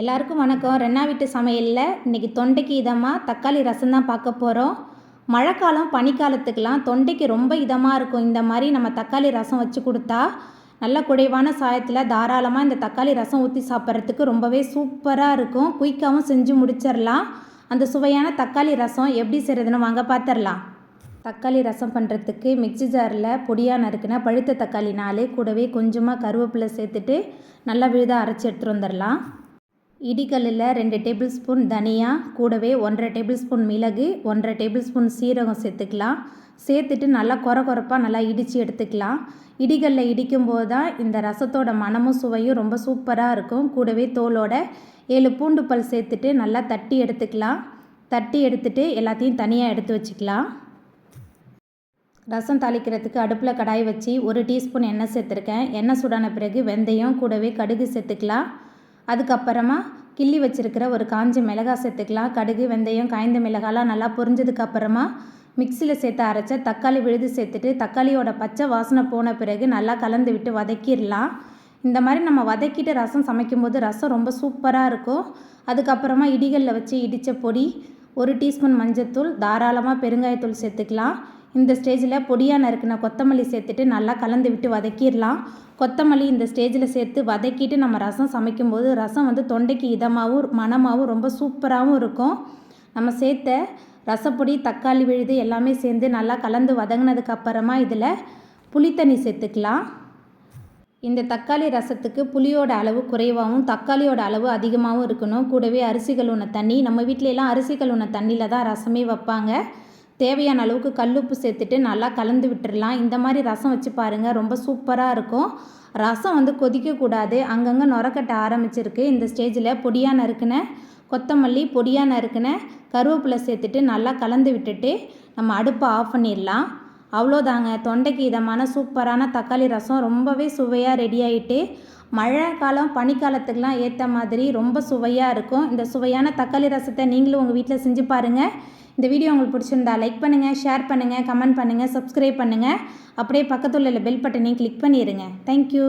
எல்லாருக்கும் வணக்கம். ரென்னா வீட்டு சமையலில் இன்றைக்கி தொண்டைக்கு இதமாக தக்காளி ரசம் தான் பார்க்க போகிறோம் மழைக்காலம் பனிக்காலத்துக்கெலாம் தொண்டைக்கு ரொம்ப இதமாக இருக்கும். இந்த மாதிரி நம்ம தக்காளி ரசம் வச்சு கொடுத்தா நல்ல குறைவான சாயத்தில் தாராளமாக இந்த தக்காளி ரசம் ஊற்றி சாப்பிட்றதுக்கு ரொம்பவே சூப்பராக இருக்கும். குயிக்காகவும் செஞ்சு முடிச்சிடலாம். அந்த சுவையான தக்காளி ரசம் எப்படி செய்கிறதுன்னு வாங்க பார்த்துடலாம் தக்காளி ரசம் பண்ணுறதுக்கு மிக்ஸி ஜாரில் பொடியாக நறுக்கின பழுத்த தக்காளி நாலு கூடவே கொஞ்சமாக கருவேப்பிலை சேர்த்துட்டு நல்லா விழுதாக அரைச்சி எடுத்துகிட்டு வந்துடலாம். இடிகல்லில் ரெண்டு டேபிள் ஸ்பூன் தனியா கூடவே ஒன்றரை டேபிள் ஸ்பூன் மிளகு ஒன்றரை டேபிள் ஸ்பூன் சீரகம் சேர்த்துக்கலாம். சேர்த்துட்டு நல்லா கொர கொரப்பாக நல்லா இடித்து எடுத்துக்கலாம். இடிகளில் இடிக்கும்போது தான் இந்த ரசத்தோட மனமும் சுவையும் ரொம்ப சூப்பராக இருக்கும். கூடவே தோலோட ஏழு பூண்டு பல் சேர்த்துட்டு நல்லா தட்டி எடுத்துக்கலாம். தட்டி எடுத்துட்டு எல்லாத்தையும் தனியாக எடுத்து வச்சுக்கலாம். ரசம் தாளிக்கிறதுக்கு அடுப்பில் கடாய் வச்சு ஒரு டீஸ்பூன் எண்ணெய் சேர்த்துருக்கேன். எண்ணெய் சூடான பிறகு வெந்தயம் கூடவே கடுகு சேர்த்துக்கலாம். அதுக்கப்புறமா கிள்ளி வச்சுருக்கிற ஒரு காஞ்ச மிளகாய் சேர்த்துக்கலாம். கடுகு வெந்தயம் காய்ந்த மிளகாலாம் நல்லா பொரிஞ்சதுக்கப்புறமா மிக்சியில் சேர்த்து அரைச்ச தக்காளி விழுது சேர்த்துட்டு தக்காளியோட பச்சை வாசனை போன பிறகு நல்லா கலந்து விட்டு வதக்கிடலாம். இந்த மாதிரி நம்ம வதக்கிட்டு ரசம் சமைக்கும்போது ரசம் ரொம்ப சூப்பராக இருக்கும். அதுக்கப்புறமா இடிகளில் வச்சு இடித்த பொடி ஒரு டீஸ்பூன் மஞ்சத்தூள் தாராளமாக பெருங்காயத்தூள் சேர்த்துக்கலாம். இந்த ஸ்டேஜில் பொடியாக நறுக்கின கொத்தமல்லி சேர்த்துட்டு நல்லா கலந்து விட்டு வதக்கிடலாம். கொத்தமல்லி இந்த ஸ்டேஜில் சேர்த்து வதக்கிட்டு நம்ம ரசம் சமைக்கும்போது ரசம் வந்து தொண்டைக்கு இதமாகவும் மணமாகவும் ரொம்ப சூப்பராகவும் இருக்கும். நம்ம சேர்த்த ரசப்பொடி தக்காளி விழுது எல்லாமே சேர்ந்து நல்லா கலந்து வதங்கினதுக்கப்புறமா இதில் புளித்தண்ணி சேர்த்துக்கலாம். இந்த தக்காளி ரசத்துக்கு புளியோட அளவு குறைவாகவும் தக்காளியோட அளவு அதிகமாகவும் இருக்கணும். கூடவே அரிசிகள் உண்ண தண்ணி. நம்ம வீட்டிலலாம் அரிசிகள் உண்ண தண்ணியில் தான் ரசமே வைப்பாங்க. தேவையான அளவுக்கு கல்லுப்பு சேர்த்துட்டு நல்லா கலந்து விட்டுடலாம் இந்த மாதிரி ரசம் வச்சு பாருங்கள் ரொம்ப சூப்பராக இருக்கும். ரசம் வந்து கொதிக்கக்கூடாது. அங்கங்கே நுரக்கட்ட ஆரம்பிச்சிருக்கு. இந்த ஸ்டேஜில் பொடியாக நறுக்கின கொத்தமல்லி பொடியாக நறுக்கின கருவேப்பிலை சேர்த்துட்டு நல்லா கலந்து விட்டுட்டு நம்ம அடுப்பை ஆஃப் பண்ணிடலாம். அவ்வளோதாங்க. தொண்டைக்கு இதமான சூப்பரான தக்காளி ரசம் ரொம்பவே சுவையாக ரெடி ஆகிட்டு மழை காலம் பனிக்காலத்துக்கெலாம் ஏற்ற மாதிரி ரொம்ப சுவையாக இருக்கும். இந்த சுவையான தக்காளி ரசத்தை நீங்களும் உங்கள் வீட்டில் செஞ்சு பாருங்கள் இந்த வீடியோ உங்களுக்கு பிடிச்சிருந்தா லைக் பண்ணுங்கள் ஷேர் பண்ணுங்கள் கமெண்ட் பண்ணுங்கள் சப்ஸ்கிரைப் பண்ணுங்கள் அப்படியே பக்கத்தில் உள்ள பெல் பட்டனையும் கிளிக் பண்ணிடுங்க தேங்க்யூ